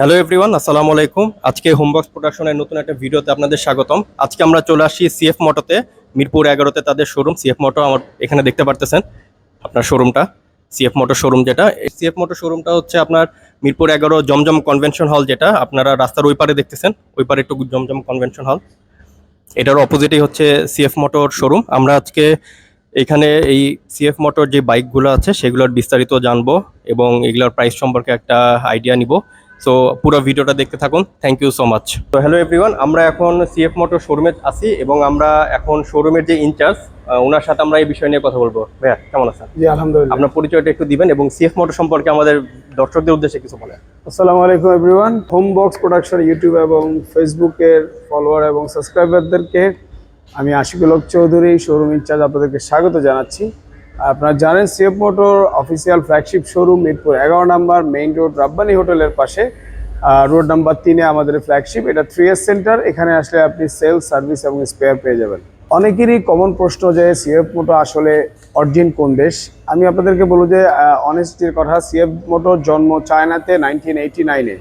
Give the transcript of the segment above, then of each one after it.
Hello everyone আসসালামু আলাইকুম। আজকে হোমবক্স প্রোডাকশনের নতুন একটা ভিডিওতে আপনাদের স্বাগতম। আজকে আমরা চলে আসি সিএফ মোটোতে মিরপুর এগারোতে তাদের শোরুম সিএফ মোটো আমার এখানে দেখতে পারতেছেন আপনার শোরুমটা সিএফ মোটো শোরুম যেটা। সিএফ মোটো শোরুমটা হচ্ছে আপনার মিরপুর এগারো জমজম কনভেনশন হল যেটা। আপনারা রাস্তার ওই পারে দেখতেছেন, ওই পারে একটু জমজম কনভেনশন হল এটার অপোজিটেই হচ্ছে সিএফ মোটর শোরুম আমরা আজকে এখানে এই সিএফ মোটর যে বাইকগুলো আছে, সেগুলোর বিস্তারিত জানব এবং এগুলোর প্রাইস সম্পর্কে একটা আইডিয়া নিব। সো পুরো ভিডিওটা দেখতে থাকুন। থ্যাংক ইউ সো মাচ তো হ্যালো এভরিওয়ান আমরা এখন সিএফ মোটর শোরুমে আছি এবং আমরা এখন শোরুমের যে ইনচার্জ ওনার সাথে আমরা এই বিষয় নিয়ে কথা বলব। ভাইয়া কেমন আছেন? জি আলহামদুলিল্লাহ। আপনার পরিচয়টা একটু দিবেন এবং সিএফ মোটর সম্পর্কে আমাদের দর্শকদের উদ্দেশ্যে কিছু বলেন। আসসালামু আলাইকুম everyone home box production YouTube এবং ফেসবুকের ফলোয়ার এবং সাবস্ক্রাইবারদেরকে আমি আশিকুল চৌধুরী শোরুম ইনচার্জ আপনাদেরকে স্বাগত জানাচ্ছি। আপনারা জানেন CF motor official flagship showroom Mirpur এগারো নাম্বার মেইন রোড রাব্বানি হোটেলের পাশে। রোড নাম্বার তিনে আমাদের ফ্ল্যাগশিপ এটা থ্রি এস সেন্টার এখানে আসলে আপনি সেলস সার্ভিস এবং স্পেয়ার পেয়ে যাবেন। অনেকেরই কমন প্রশ্ন যে সিএফ মোটো আসলে অরিজিন কোন দেশ? আমি আপনাদেরকে বলব যে অনেস্টির কথা সিএফ মোটোর জন্ম চায়নাতে নাইনটিন এইটি নাইনে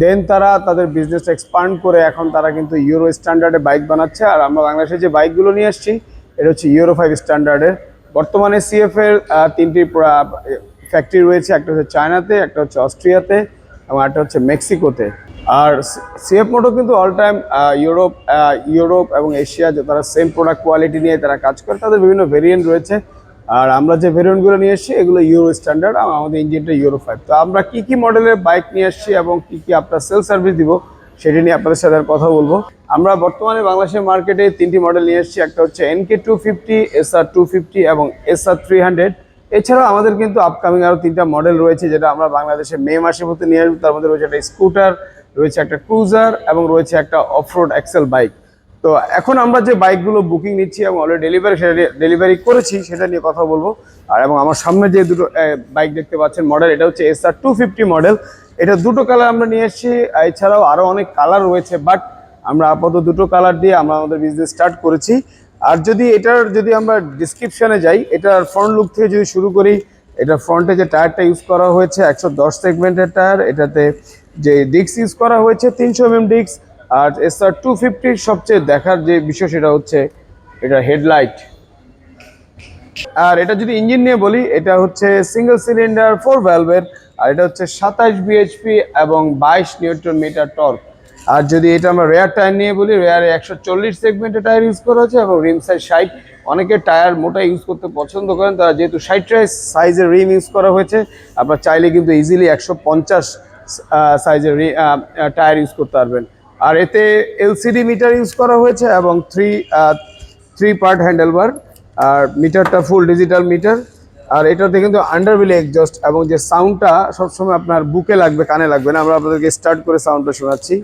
দেন তারা তাদের বিজনেস এক্সপান্ড করে এখন তারা কিন্তু ইউরো স্ট্যান্ডার্ডে বাইক বানাচ্ছে। আর আমরা বাংলাদেশে যে বাইকগুলো নিয়ে আসছি, এটা হচ্ছে ইউরো ফাইভ স্ট্যান্ডার্ডের বর্তমানে সিএফ এর তিনটি ফ্যাক্টরি রয়েছে, একটা হচ্ছে চায়নাতে, একটা হচ্ছে অস্ট্রিয়াতে এবং একটা হচ্ছে মেক্সিকোতে। আর সিএফ মোটো কিন্তু অল টাইম ইউরোপ ইউরোপ এবং এশিয়া যে তারা সেম প্রোডাক্ট কোয়ালিটি নিয়ে তারা কাজ করে, তাদের বিভিন্ন ভেরিয়েন্ট রয়েছে। আর আমরা যে ভেরিয়েন্টগুলো নিয়ে এসেছি, এগুলো ইউরো স্ট্যান্ডার্ড আমাদের ইঞ্জিনটা ইউরো ফাইভ তো আমরা কি কি মডেলের বাইক নিয়ে এসেছি এবং কি কি আপনার সেল সার্ভিস দিব সেটি নিয়ে আপনাদের সাথে কথা বলব। আমরা বর্তমানে বাংলাদেশের মার্কেটে তিনটি মডেল নিয়ে এসেছি। একটা হচ্ছে N K two fifty S R two fifty এবং এস আর থ্রি হান্ড্রেড এছাড়াও আমাদের কিন্তু আপকামিং আরও তিনটা মডেল রয়েছে যেটা আমরা বাংলাদেশে মে মাসের মধ্যে নিয়ে আসব। তার মধ্যে রয়েছে একটা স্কুটার রয়েছে একটা ক্রুজার এবং রয়েছে একটা অফরোড এক্সেল বাইক তো এখন আমরা যে বাইকগুলো বুকিং নিচ্ছি এবং অলরেডি ডেলিভারি সেটা ডেলিভারি করেছি, সেটা নিয়ে কথা বলব। আর এবং আমার সামনে যে দুটো বাইক দেখতে পাচ্ছেন মডেল এটা হচ্ছে S R two fifty model এটা দুটো কালার আমরা নিয়ে এসেছি। এছাড়াও আরও অনেক কালার রয়েছে বাট আমরা আপাতত দুটো কালার দিয়ে আমরা আমাদের বিজনেস স্টার্ট করেছি। আর যদি এটার, যদি আমরা ডিসক্রিপশনে যাই, এটার ফ্রন্ট লুক থেকে যদি শুরু করি, এটা ফ্রন্টে যে টায়ারটা ইউজ করা হয়েছে, একশো দশ সেগমেন্টের টায়ার, এটাতে যে ডিস্ক ইউজ করা হয়েছে, তিনশো এম এম ডিস্ক আর এস আর টু ফিফটির সবচেয়ে দেখার যে বিষয় সেটা হচ্ছে, এটা হেডলাইট আর এটা যদি ইঞ্জিন নিয়ে বলি, এটা হচ্ছে সিঙ্গেল সিলিন্ডার ফোর ভ্যালভের আর এটা হচ্ছে সাতাশ বিএইচপি এবং বাইশ নিউটন মিটার টর্ক। আর যদি এটা আমরা রেয়ার টায়ার নিয়ে বলি রেয়ারে একশো চল্লিশ সেগমেন্টের টায়ার ইউজ করা হচ্ছে এবং রিম সাইজ ষাট। অনেকে টায়ার মোটা ইউজ করতে পছন্দ করেন, তারা যেহেতু ষাট সাইজের রিম ইউজ করা হয়েছে, আপনার চাইলে কিন্তু ইজিলি একশো পঞ্চাশ সাইজের টায়ার ইউজ করতে পারবেন। আর এতে এলসিডি মিটার ইউজ করা হয়েছে এবং থ্রি থ্রি পার্ট হ্যান্ডেলবার আর মিটারটা ফুল ডিজিটাল মিটার আর এটাতে কিন্তু আন্ডারবিলে এক্সজস্ট এবং যে সাউন্ডটা সবসময় আপনার বুকে লাগবে, কানে লাগবে না। আমরা আপনাদেরকে স্টার্ট করে সাউন্ডটা শোনাচ্ছি।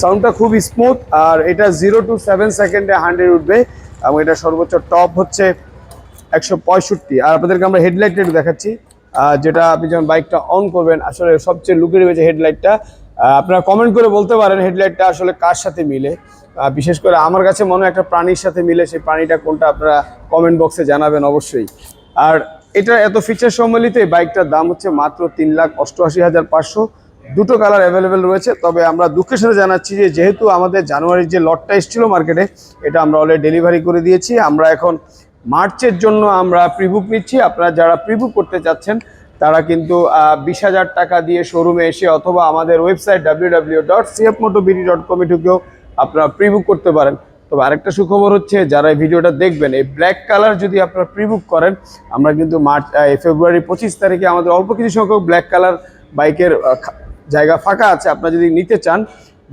সাউন্ডটা খুব স্মুথ আর এটা জিরো টু সেভেন সেকেন্ডে হান্ড্রেড উঠবে এবং এটা সর্বোচ্চ টপ হচ্ছে একশো পঁয়ষট্টি। আর আপনাদেরকে আমরা হেডলাইটটা একটু দেখাচ্ছি। যেটা আপনি যখন বাইকটা অন করবেন, আসলে সবচেয়ে লুকিয়ে রয়েছে হেডলাইটটা আপনারা কমেন্ট করে বলতে পারেন হেডলাইটটা আসলে কার সাথে মিলে। বিশেষ করে আমার কাছে মনে একটা প্রাণীর সাথে মিলে সেই প্রাণীটা কোনটা আপনারা কমেন্ট বক্সে জানাবেন অবশ্যই। আর এটা এত ফিচার সম্মিলিত এই বাইকটার দাম হচ্ছে মাত্র তিন লাখ অষ্টআশি হাজার পাঁচশো। দুটো কালার অ্যাভেলেবেল রয়েছে, তবে আমরা দুঃখের সাথে জানাচ্ছি যে যেহেতু আমাদের জানুয়ারির যে লটটা এসেছিল মার্কেটে এটা আমরা অলরেডি ডেলিভারি করে দিয়েছি। আমরা এখন মার্চের জন্য আমরা প্রিবুক নিচ্ছি। আপনারা যারা প্রিবুক করতে চাচ্ছেন তারা কিন্তু বিশ হাজার টাকা দিয়ে শোরুমে এসে অথবা আমাদের website W W dot CF moto BD dot কমে ঢুকেও আপনারা প্রিবুক করতে পারেন। তবে আরেকটা সুখবর হচ্ছে, যারা এই ভিডিওটা দেখবেন, এই ব্ল্যাক কালার যদি আপনারা প্রিবুক করেন, আমরা কিন্তু মার্চ ফেব্রুয়ারি পঁচিশ তারিখে আমাদের অল্প কিছু সংখ্যক ব্ল্যাক কালার বাইকের জায়গা ফাঁকা আছে, আপনারা যদি নিতে চান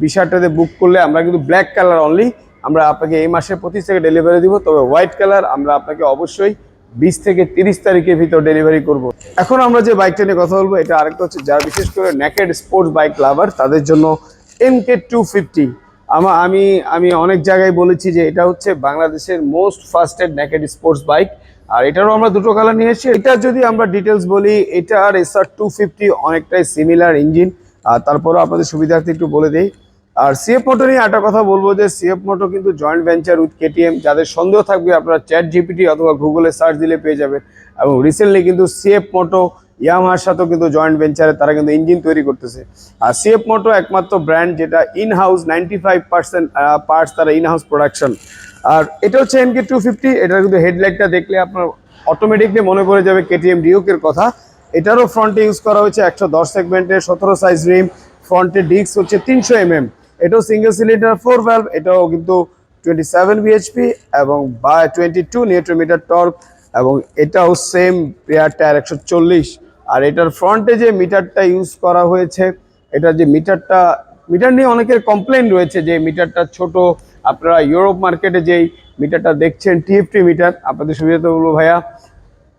বিশারটাতে বুক করলে আমরা কিন্তু ব্ল্যাক কালার অনলি আমরা আপনাকে এই মাসের পঁচিশ থেকে ডেলিভারি দিব, তবে হোয়াইট কালার আমরা আপনাকে অবশ্যই বিশ থেকে তিরিশ তারিখের ভিতর ডেলিভারি করব। এখন আমরা যে বাইকটা নিয়ে কথা বলব, এটা আরেকটা হচ্ছে যারা বিশেষ করে নেকেড স্পোর্টস বাইক লাভার তাদের জন্য এম কে টু ফিফটি আমা- আমি আমি অনেক জায়গায় বলেছি যে এটা হচ্ছে বাংলাদেশের most fastest naked sports bike আর এটারও আমরা দুটো কালার নিয়ে এসেছি। এটা যদি আমরা ডিটেলস বলি, এটা আর এস আর টু ফিফটি অনেকটাই সিমিলার ইঞ্জিন আর তারপরও আপনাদের সুবিধার্থে একটু বলে দিই আর সিএফ মোটো নিয়ে একটা কথা বলব যে সিএফ মোটো কিন্তু জয়েন্ট ভেঞ্চার উইথ কেটিএম যাদের সন্দেহ থাকবে আপনারা চ্যাট জিপিটি অথবা গুগলে সার্চ দিলে পেয়ে যাবেন। এবং রিসেন্টলি কিন্তু সিএফ মোটো ইয়ামাহার সাথেও কিন্তু জয়েন্ট ভেঞ্চারে তারা কিন্তু ইঞ্জিন তৈরি করতেছে। আর সিএফ মোটো একমাত্র ব্র্যান্ড যেটা in house ninety five percent parts তারা ইন হাউস প্রোডাকশন আর এটা হচ্ছে এনকে টু ফিফটি এটার কিন্তু হেডলাইটটা দেখলে আপনার অটোমেটিকলি মনে পড়ে যাবে কেটিএম ডিউকের কথা। এটারও ফ্রন্টে ইউজ করা হয়েছে একশো দশ সেগমেন্টের সতেরো সাইজ রিম ফ্রন্টে ডিস্ক হচ্ছে তিনশো এমএম এটাও সিঙ্গেল সিলিন্ডার ফোর ভ্যালভ এটাও কিন্তু টোয়েন্টি সেভেন বিএইচপি এবং বা twenty two newton metre torque এবং এটাও সেম রেয়ার টায়ার একশো চল্লিশ। আর এটার ফ্রন্টে যে মিটারটা ইউজ করা হয়েছে এটার যে মিটারটা মিটার নিয়ে অনেকের কমপ্লেন রয়েছে যে মিটারটা ছোট। আপনারা ইউরোপ মার্কেটে যেই মিটারটা দেখছেন টিএফটি মিটার আপনাদের সুবিধাতে বলব ভাইয়া।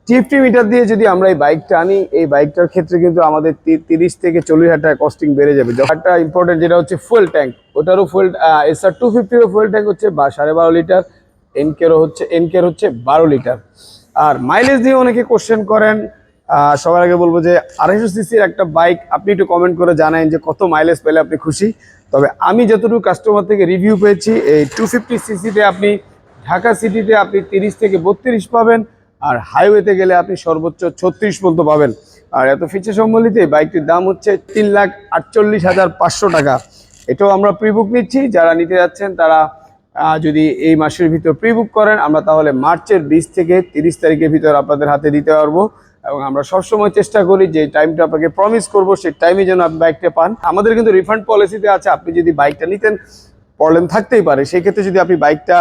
টিএফটি মিটার দিয়ে যদি আমরা এই বাইকটা আনি, এই বাইকটার ক্ষেত্রে কিন্তু আমাদের তিরিশ থেকে চল্লিশ হাজার টাকা কস্টিং বেড়ে যাবে। একটা ইম্পর্টেন্ট যেটা হচ্ছে ফুয়েল ট্যাঙ্ক ওটারও ফুয়েল এসআর টু ফিফটিরও ফুয়েল ট্যাঙ্ক হচ্ছে বা সাড়ে বারো লিটার এনকেরও হচ্ছে এনকের হচ্ছে বারো লিটার আর মাইলেজ দিয়ে অনেকে কোশ্চেন করেন সবার আগে বলব যে আড়াইশো সিসির একটা বাইক আপনি একটু কমেন্ট করে জানান যে কত মাইলেজ পেলে আপনি খুশি। তবে আমি যতটুকু কাস্টমার থেকে রিভিউ পেয়েছি, এই টু ফিফটি সিসিতে আপনি ঢাকা সিটিতে আপনি তিরিশ থেকে বত্রিশ পাবেন আর হাইওয়েতে গেলে আপনি সর্বোচ্চ ছত্রিশ পর্যন্ত পাবেন। আর এত ফিচার সম্বলিত বাইকটির দাম হচ্ছে তিন লাখ আটচল্লিশ হাজার পাঁচশো টাকা। এটাও আমরা প্রিবুক নিচ্ছি। যারা নিতে যাচ্ছেন, তারা যদি এই মাসের ভিতর প্রিবুক করেন, আমরা তাহলে মার্চের বিশ থেকে তিরিশ তারিখের ভিতর আপনাদের হাতে দিতে পারব। এবং আমরা সবসময় চেষ্টা করি যে টাইমটা আপনাকে প্রমিস করব সেই টাইমে যেন আপনি বাইকটা পান। আমাদের কিন্তু রিফান্ড পলিসিতে আছে। আপনি যদি বাইকটা নিতেন প্রবলেম থাকতেই পারে। সেই ক্ষেত্রে যদি আপনি বাইকটা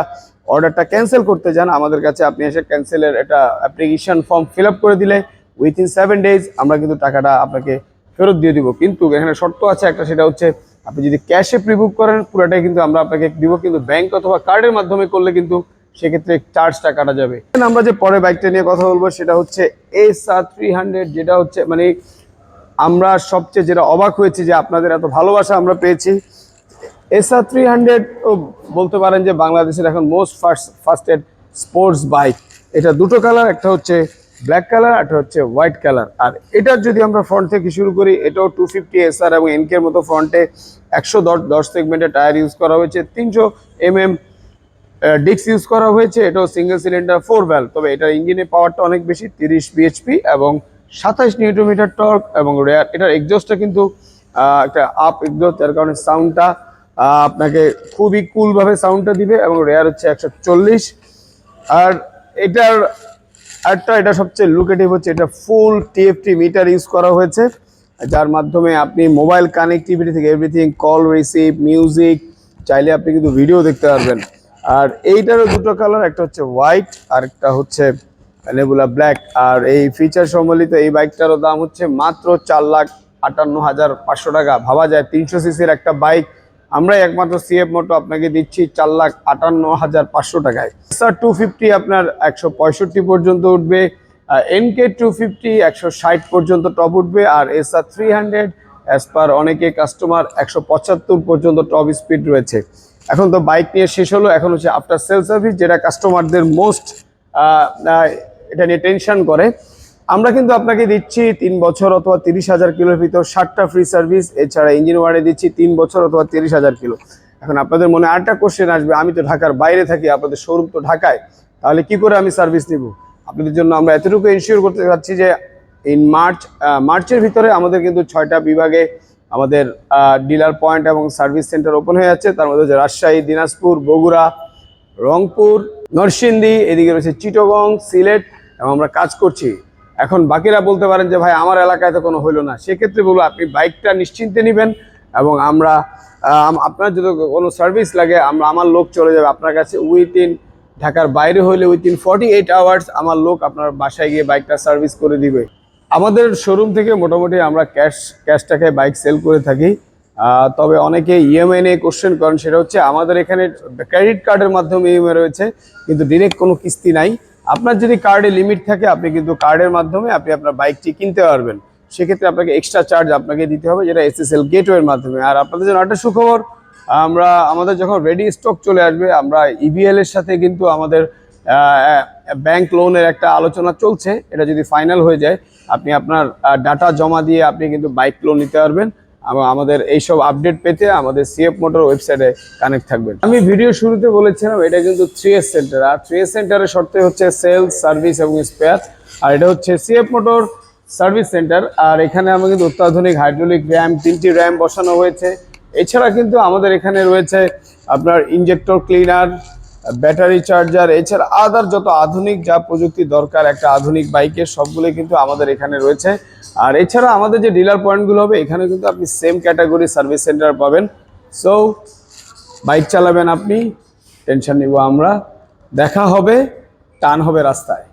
অর্ডারটা ক্যান্সেল করতে যান, আমাদের কাছে আপনি এসে ক্যান্সেলের একটা অ্যাপ্লিকেশন ফর্ম ফিল করে দিলে উইথিন সেভেন ডেজ আমরা কিন্তু টাকাটা আপনাকে ফেরত দিয়ে দিব। কিন্তু এখানে শর্ত আছে একটা, সেটা হচ্ছে আপনি যদি ক্যাশে প্রিবুক করেন, পুরোটাই কিন্তু আমরা আপনাকে দিব, কিন্তু ব্যাংক অথবা কার্ডের মাধ্যমে করলে কিন্তু সেক্ষেত্রে চার্জটা কাটা যাবে। আমরা যে পরে বাইকটা নিয়ে কথা বলব, সেটা হচ্ছে এস আর থ্রি হান্ড্রেড যেটা হচ্ছে মানে আমরা সবচেয়ে যেটা অবাক হয়েছে যে আপনাদের এত ভালোবাসা আমরা পেয়েছি। এসআর থ্রি হান্ড্রেড বলতে পারেন যে বাংলাদেশের এখন most first fastest sports bike এটা দুটো কালার একটা হচ্ছে ব্ল্যাক কালার একটা হচ্ছে হোয়াইট কালার আর এটার যদি আমরা ফ্রন্ট থেকে শুরু করি, এটাও টু ফিফটি এসআর এবং এনকের মতো ফ্রন্টে একশো দশ দশ সেগমেন্টের টায়ার ইউজ করা হয়েছে, তিনশো এম এম ডিক্স ইউজ করা হয়েছে, এটাও সিঙ্গেল সিলিন্ডার ফোর ভ্যাল তবে এটার ইঞ্জিনের পাওয়ারটা অনেক বেশি, তিরিশ বিএইচপি এবং সাতাশ নিউটোমিটার টর্ক এবং রেয়ার এটার এক্সজস্টটা কিন্তু একটা আপ এক্সজস্ট যার কারণে সাউন্ডটা আপনাকে খুবই কুলভাবে সাউন্ডটা দিবে এবং রেয়ার হচ্ছে একশো চল্লিশ। আর এটার, আরেকটা, এটা সবচেয়ে লুকেটিভ হচ্ছে, এটা ফুল টিএফটি মিটার ইউজ করা হয়েছে। যার মাধ্যমে আপনি মোবাইল কানেক্টিভিটি থেকে এভরিথিং কল রিসিভ মিউজিক চাইলে আপনি কিন্তু ভিডিও দেখতে পারবেন। আর এইটারও দুটো কালার একটা হচ্ছে হোয়াইট আর একটা হচ্ছে নেবুলা ব্ল্যাক আর এই ফিচার সম্বলিত এই বাইকটারও দাম হচ্ছে মাত্র চার লাখ আটান্ন হাজার পাঁচশো টাকা। ভাবা যায় তিনশো সিসির একটা বাইক আমরাই একমাত্র সিএফ মোটো আপনাকে দিচ্ছি চার লাখ আটান্ন হাজার পাঁচশো টাকায়। স্যার টু ফিফটি আপনার একশো পঁয়ষট্টি পর্যন্ত উঠবে এনকে টু ফিফটি একশো ষাট পর্যন্ত টপ উঠবে, আর SR three hundred as per অনেকে কাস্টমার একশো পঁচাত্তর পর্যন্ত টপ স্পিড রয়েছে। এখন তো বাইক নিয়ে শেষ হলো, এখন হচ্ছে আফটার সেল সার্ভিস যেটা কাস্টমারদের মোস্ট এটা নিয়ে টেনশন করে। আমরা কিন্তু আপনাকে দিচ্ছি তিন বছর অথবা তিরিশ হাজার কিলোর ভিতর ষাটটা ফ্রি সার্ভিস এছাড়া ইঞ্জিন ওয়ারে দিচ্ছি তিন বছর অথবা তিরিশ হাজার কিলো। এখন আপনাদের মনে আরেকটা কোশ্চেন আসবে, আমি তো ঢাকার বাইরে থাকি, আপনাদের শোরুম তো ঢাকায়, তাহলে কি করে আমি সার্ভিস নিব? আপনাদের জন্য আমরা এতটুকু ইনশিওর করতে চাচ্ছি যে ইন মার্চ মার্চের ভিতরে আমাদের কিন্তু ছয়টা বিভাগে আমাদের ডিলার পয়েন্ট এবং সার্ভিস সেন্টার ওপেন হয়ে যাচ্ছে। তার মধ্যে হচ্ছে রাজশাহী, দিনাজপুর, বগুড়া, রংপুর, নরসিংদী, এদিকে রয়েছে চিটগং, সিলেট, এবং আমরা কাজ করছি এখন বাকিরা বলতে পারেন যে, ভাই, আমার এলাকায় তো কোনো হইল না। সেক্ষেত্রে বলব, আপনি বাইকটা নিশ্চিন্তে নেবেন এবং আমরা আপনার যদি কোনো সার্ভিস লাগে, আমরা, আমার লোক চলে যাবে আপনার কাছে উইথিন ঢাকার বাইরে হইলে উইথিন ফর্টি এইট আওয়ার্স আমার লোক আপনার বাসায় গিয়ে বাইকটা সার্ভিস করে দিবে। আমাদের শোরুম থেকে মোটামুটি আমরা ক্যাশ ক্যাশ টাকায় বাইক সেল করে থাকি। তবে অনেকে ইএমআই নিয়ে কোশ্চেন করেন, সেটা হচ্ছে আমাদের এখানে ক্রেডিট কার্ডের মাধ্যমে ইএমআই রয়েছে, কিন্তু ডিরেক্ট কোনো কিস্তি নাই। আপনার যদি কার্ডে লিমিট থাকে, আপনি কিন্তু কার্ডের মাধ্যমে আপনি আপনার বাইকটি কিনতে পারবেন। সেক্ষেত্রে আপনাকে এক্সট্রা চার্জ আপনাকে দিতে হবে, যেটা এসএসএল গেটওয়ের মাধ্যমে। আর আপনাদের জন্য একটা সুখবর, আমরা, আমাদের যখন রেডি স্টক চলে আসবে, আমরা ইবিএল এর সাথে কিন্তু আমাদের ব্যাংক লোনের একটা আলোচনা চলছে। এটা যদি ফাইনাল হয়ে যায়, আপনি আপনার ডাটা জমা দিয়ে আপনি কিন্তু বাইক লোন নিতে পারবেন। আমাদের এইসব আপডেট পেতে আমাদের সিএফ মোটর ওয়েবসাইটে কানেক্ট থাকবেন। আমি ভিডিও শুরুতে বলেছিলাম, এটা কিন্তু থ্রি এস সেন্টার আর থ্রি এস সেন্টারের শর্তে হচ্ছে সেলস সার্ভিস এবং স্পেয়ার আর এটা হচ্ছে সিএফ মোটর সার্ভিস সেন্টার আর এখানে আমরা কিন্তু অত্যাধুনিক হাইড্রোলিক র্যাম তিনটি র্যাম বসানো হয়েছে। এছাড়া কিন্তু আমাদের এখানে রয়েছে আপনার ইনজেক্টর ক্লিনার ব্যাটারি চার্জার এছাড়া আদার যত আধুনিক যা প্রযুক্তি দরকার, একটা আধুনিক বাইকের সবগুলো কিন্তু আমাদের এখানে রয়েছে। আর এছাড়া আমাদের যে ডিলার পয়েন্টগুলো হবে, এখানে কিন্তু আপনি সেম ক্যাটাগরি সার্ভিস সেন্টার পাবেন। সো বাইক চালাবেন আপনি টেনশন নিব আমরা। দেখা হবে, টান হবে রাস্তায়।